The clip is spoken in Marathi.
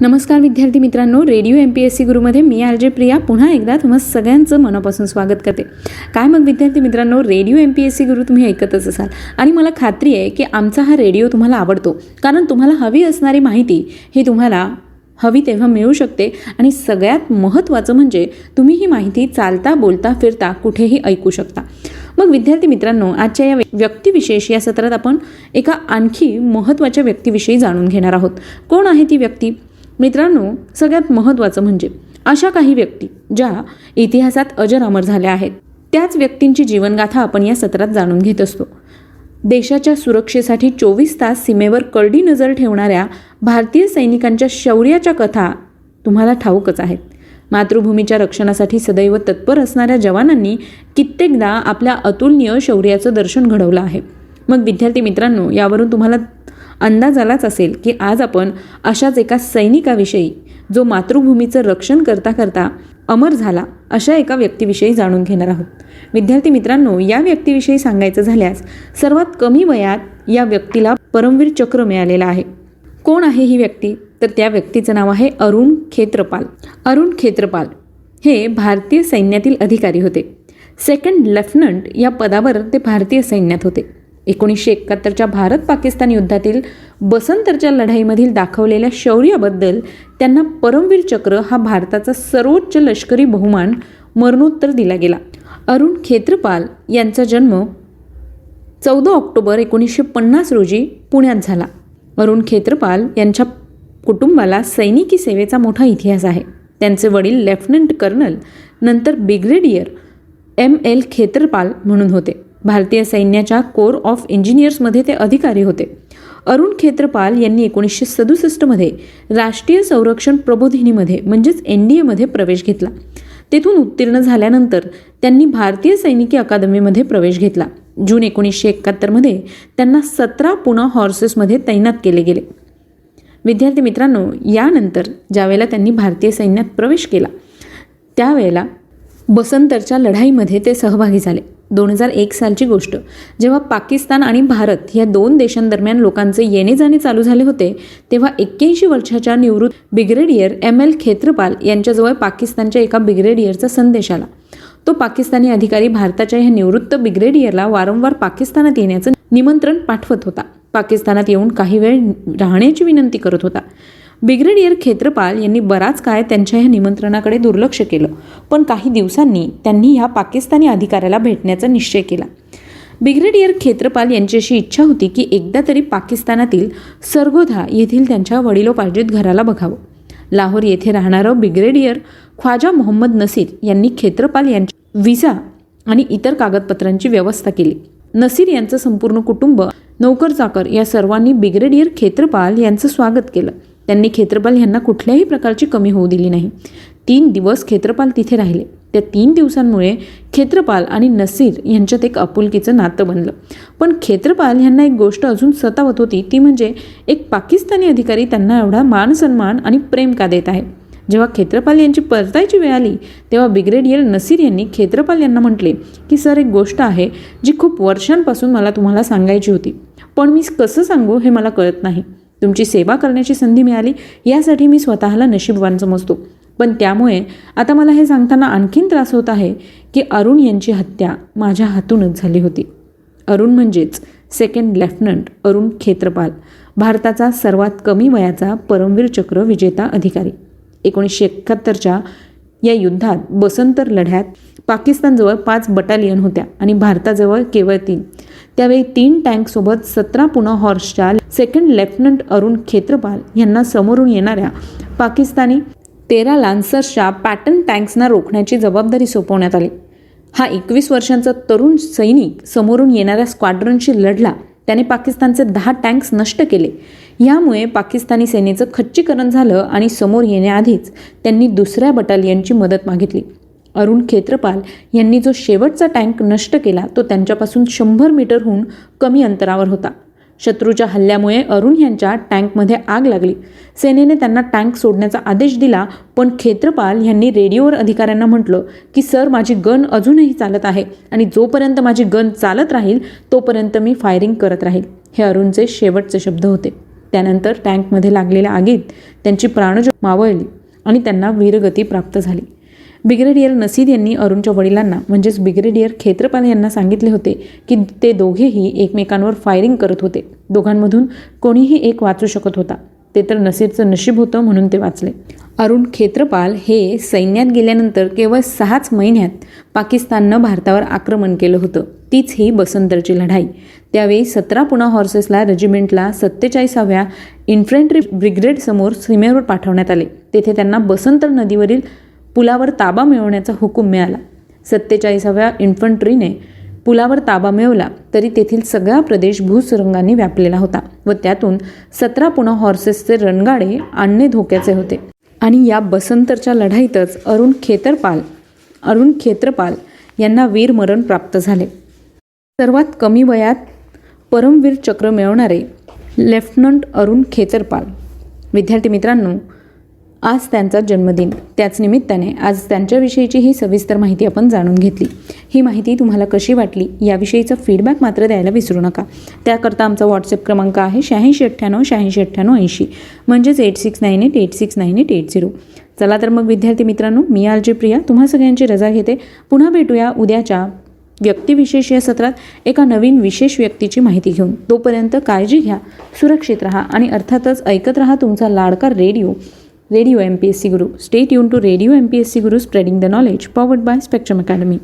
नमस्कार विद्यार्थी मित्रांनो radio M P S C गुरुमध्ये मी आर जे प्रिया पुन्हा एकदा तुम्हा सगळ्यांचं मनापासून स्वागत करते. काय मग विद्यार्थी मित्रांनो radio M P S C Guru तुम्ही ऐकतच असाल. आणि मला खात्री आहे की आमचा हा रेडिओ तुम्हाला आवडतो. कारण तुम्हाला हवी असणारी माहिती ही तुम्हाला हवी तेव्हा मिळू शकते. आणि सगळ्यात महत्त्वाचं म्हणजे तुम्ही ही माहिती चालता बोलता फिरता कुठेही ऐकू शकता. मग विद्यार्थी मित्रांनो आजच्या या व्यक्तिविशेष या सत्रात आपण एका आणखी महत्त्वाच्या व्यक्तीविषयी जाणून घेणार आहोत. कोण आहे ती व्यक्ती? मित्रांनो सगळ्यात महत्त्वाचं म्हणजे अशा काही व्यक्ती ज्या इतिहासात अजर अमर झाल्या आहेत. त्याच व्यक्तींची जीवनगाथा आपण या सत्रात जाणून घेत असतो. देशाच्या सुरक्षेसाठी चोवीस तास सीमेवर करडी नजर ठेवणाऱ्या भारतीय सैनिकांच्या शौर्याच्या कथा तुम्हाला ठाऊकच आहेत. मातृभूमीच्या रक्षणासाठी सदैव तत्पर असणाऱ्या जवानांनी कित्येकदा आपल्या अतुलनीय शौर्याचं दर्शन घडवलं आहे. मग विद्यार्थी मित्रांनो यावरून तुम्हाला अंदाज आलाच असेल की आज आपण अशाच एका सैनिकाविषयी जो मातृभूमीचं रक्षण करता करता अमर झाला अशा एका व्यक्तीविषयी जाणून घेणार आहोत. विद्यार्थी मित्रांनो या व्यक्तीविषयी सांगायचं झाल्यास सर्वात कमी वयात या व्यक्तीला परमवीर चक्र मिळालेलं आहे. कोण आहे ही व्यक्ती? तर त्या व्यक्तीचं नाव आहे अरुण खेत्रपाल. अरुण खेत्रपाल हे भारतीय सैन्यातील अधिकारी होते. सेकंड लेफ्टनंट या पदावर ते भारतीय सैन्यात होते. एकोणीसशे एकाहत्तरच्या भारत पाकिस्तान युद्धातील बसंतरच्या लढाईमधील दाखवलेल्या शौर्याबद्दल त्यांना परमवीर चक्र हा भारताचा सर्वोच्च लष्करी बहुमान मरणोत्तर दिला गेला. अरुण खेत्रपाल यांचा जन्म चौदा ऑक्टोबर एकोणीसशे पन्नास रोजी पुण्यात झाला. अरुण खेत्रपाल यांच्या कुटुंबाला सैनिकी सेवेचा मोठा इतिहास आहे. त्यांचे वडील लेफ्टनंट कर्नल नंतर ब्रिगेडियर एम एल खेत्रपाल म्हणून होते. भारतीय सैन्याच्या कोर ऑफ इंजिनियर्समध्ये ते अधिकारी होते. अरुण खेत्रपाल यांनी एकोणीसशे सदुसष्टमध्ये राष्ट्रीय संरक्षण प्रबोधिनीमध्ये म्हणजेच एन डी एमध्ये प्रवेश घेतला. तेथून उत्तीर्ण झाल्यानंतर त्यांनी भारतीय सैनिकी अकादमीमध्ये प्रवेश घेतला. जून एकोणीसशे एकाहत्तरमध्ये त्यांना सतरा पुणा हॉर्सेसमध्ये तैनात केले गेले. विद्यार्थी मित्रांनो यानंतर ज्यावेळेला त्यांनी भारतीय सैन्यात प्रवेश केला त्यावेळेला बसंतरच्या लढाईमध्ये ते सहभागी झाले. दोन हजार एक सालची गोष्ट. जेव्हा पाकिस्तान आणि भारत या दोन देशांदरम्यान लोकांचे येणे जाणे चालू झाले होते तेव्हा एक्क्याऐंशी वर्षाच्या निवृत्त ब्रिगेडियर एम एल खेत्रपाल यांच्याजवळ पाकिस्तानच्या एका ब्रिगेडियरचा संदेश आला. तो पाकिस्तानी अधिकारी भारताच्या ह्या निवृत्त ब्रिगेडियरला वारंवार पाकिस्तानात येण्याचं निमंत्रण पाठवत होता. पाकिस्तानात येऊन काही वेळ राहण्याची विनंती करत होता. ब्रिगेडियर खेत्रपाल यांनी बराच काळ त्यांच्या ह्या निमंत्रणाकडे दुर्लक्ष केलं. पण काही दिवसांनी त्यांनी ह्या पाकिस्तानी अधिकाऱ्याला भेटण्याचा निश्चय केला. ब्रिगेडियर खेत्रपाल यांची अशी इच्छा होती की एकदा तरी पाकिस्तानातील सरगोधा येथील त्यांच्या वडिलोपार्जित घराला बघावं. लाहोर येथे राहणारं ब्रिगेडियर ख्वाजा मोहम्मद नसीर यांनी खेत्रपाल यांच्या विजा आणि इतर कागदपत्रांची व्यवस्था केली. नसीर यांचं संपूर्ण कुटुंब नौकर चाकर या सर्वांनी ब्रिगेडियर खेत्रपाल यांचं स्वागत केलं. त्यांनी खेत्रपाल यांना कुठल्याही प्रकारची कमी होऊ दिली नाही. तीन दिवस खेत्रपाल तिथे राहिले. त्या तीन दिवसांमुळे खेत्रपाल आणि नसीर यांच्यात एक आपुलकीचं नातं बनलं. पण खेत्रपाल यांना एक गोष्ट अजून सतावत होती ती म्हणजे एक पाकिस्तानी अधिकारी त्यांना एवढा मान सन्मान आणि प्रेम का देत आहे? जेव्हा खेत्रपाल यांची परतायची वेळ आली तेव्हा ब्रिगेडियर नसीर यांनी खेत्रपाल यांना म्हटले की सर एक गोष्ट आहे जी खूप वर्षांपासून मला तुम्हाला सांगायची होती. पण मी कसं सांगू हे मला कळत नाही. तुमची सेवा करण्याची संधी मिळाली यासाठी मी स्वतःला नशीबवान समजतो पण त्यामुळे आता मला हे सांगताना आणखीन त्रास होत आहे की अरुण यांची हत्या माझ्या हातूनच झाली होती. अरुण म्हणजेच सेकंड लेफ्टनंट अरुण खेत्रपाल भारताचा सर्वात कमी वयाचा परमवीर चक्र विजेता अधिकारी. एकोणीसशे एकाहत्तरच्या या युद्धात बसंतर लढ्यात पाकिस्तानजवळ पाच बटालियन होत्या आणि भारताजवळ केवळ तीन. त्यावेळी तीन टँकसोबत सतरा पुणा हॉर्सच्या सेकंड लेफ्टनंट अरुण खेत्रपाल यांना समोरून येणाऱ्या पाकिस्तानी तेरा लान्सर्सच्या पॅटर्न टँक्सना रोखण्याची जबाबदारी सोपवण्यात आली. हा एकवीस वर्षांचा तरुण सैनिक समोरून येणाऱ्या स्क्वाड्रनशी लढला. त्याने पाकिस्तानचे दहा टँक्स नष्ट केले. यामुळे पाकिस्तानी सेनेचं खच्चीकरण झालं आणि समोर येण्याआधीच त्यांनी दुसऱ्या बटालियनची मदत मागितली. अरुण खेत्रपाल यांनी जो शेवटचा टँक नष्ट केला तो त्यांच्यापासून शंभर मीटरहून कमी अंतरावर होता. शत्रूच्या हल्ल्यामुळे अरुण यांच्या टँकमध्ये आग लागली. सेनेने त्यांना टँक सोडण्याचा आदेश दिला पण खेत्रपाल यांनी रेडिओवर अधिकाऱ्यांना म्हटलं की सर माझी गन अजूनही चालत आहे आणि जोपर्यंत माझी गन चालत राहील तोपर्यंत मी फायरिंग करत राहील. हे अरुणचे शेवटचे शब्द होते. त्यानंतर टँकमध्ये लागलेल्या आगीत त्यांची प्राणज मावळली आणि त्यांना वीरगती प्राप्त झाली. ब्रिगेडियर नसीद यांनी अरुणच्या वडिलांना म्हणजेच ब्रिगेडियर खेत्रपाल यांना सांगितले होते की ते दोघेही एकमेकांवर फायरिंग करत होते. दोघांमधून कोणीही एक वाचू शकत होता. ते तर नसीदचं नशीब होतं म्हणून ते वाचले. अरुण खेत्रपाल हे सैन्यात गेल्यानंतर केवळ सहाच महिन्यात पाकिस्ताननं भारतावर आक्रमण केलं होतं. तीच ही बसंतरची लढाई. त्यावेळी सतरा पुणा हॉर्सेसला रेजिमेंटला सत्तेचाळीसाव्या इन्फंट्री ब्रिगेडसमोर सीमेवर पाठवण्यात आले. तेथे त्यांना बसंतर नदीवरील पुलावर ताबा मिळवण्याचा हुकूम मिळाला. सत्तेचाळीसाव्या इन्फंट्रीने पुलावर ताबा मिळवला तरी तेथील सगळा प्रदेश भूसुरुंगांनी व्यापलेला होता व त्यातून सतरा पुणा हॉर्सेसचे रणगाडे आणणे धोक्याचे होते. आणि या बसंतरच्या लढाईतच अरुण खेतरपाल अरुण खेत्रपाल यांना वीरमरण प्राप्त झाले. सर्वात कमी वयात परमवीर चक्र मिळवणारे लेफ्टनंट अरुण खेचरपाल. विद्यार्थी मित्रांनो आज त्यांचा जन्मदिन. त्याच निमित्ताने आज त्यांच्याविषयीची ही सविस्तर माहिती आपण जाणून घेतली. ही माहिती तुम्हाला कशी वाटली याविषयीचा फीडबॅक मात्र द्यायला विसरू नका. त्याकरता आमचा व्हॉट्सअप क्रमांक आहे शहाऐंशी अठ्ठ्याण्णव शहाऐंशी अठ्ठ्याण्णव ऐंशी. म्हणजेच eight six nine eight eight six nine eight eight zero चला तर मग विद्यार्थी मित्रांनो मी आरजे प्रिया. तुम्हा सगळ्यांची रजा घेते. पुन्हा भेटूया उद्याच्या व्यक्तिविशेष या सत्रात एका नवीन विशेष व्यक्तीची माहिती घेऊन तोपर्यंत काळजी घ्या सुरक्षित राहा आणि अर्थातच ऐकत राहा तुमचा लाडका radio radio M P S C Guru stay युन to radio M P S C Guru spreading the knowledge powered by Spectrum academy